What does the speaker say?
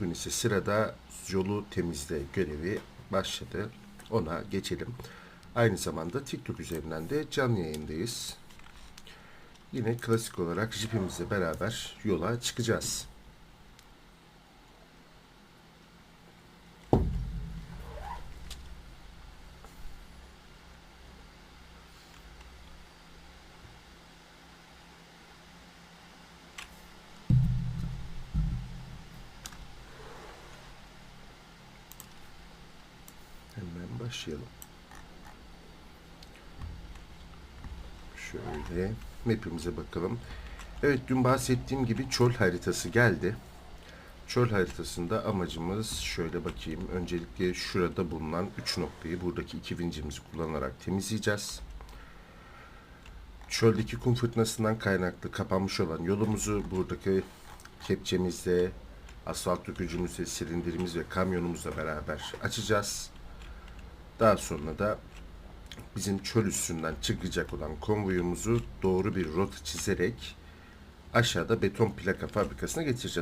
Bugün ise sırada yolu temizle görevi başladı. Ona geçelim. Aynı zamanda TikTok üzerinden de canlı yayındayız. Yine klasik olarak jipimizle beraber yola çıkacağız. Hemen başlayalım. Şöyle map'imize bakalım. Evet dün bahsettiğim gibi çöl haritası geldi. Çöl haritasında amacımız şöyle bakayım. Öncelikle şurada bulunan 3 noktayı buradaki iki vincimizi kullanarak temizleyeceğiz. Çöldeki kum fırtınasından kaynaklı kapanmış olan yolumuzu buradaki kepçemizle, asfalt dökücümüzle, silindirimiz ve kamyonumuzla beraber açacağız. Daha sonra da bizim çöl üstünden çıkacak olan konvoyumuzu doğru bir rota çizerek aşağıda beton plaka fabrikasına getireceğiz.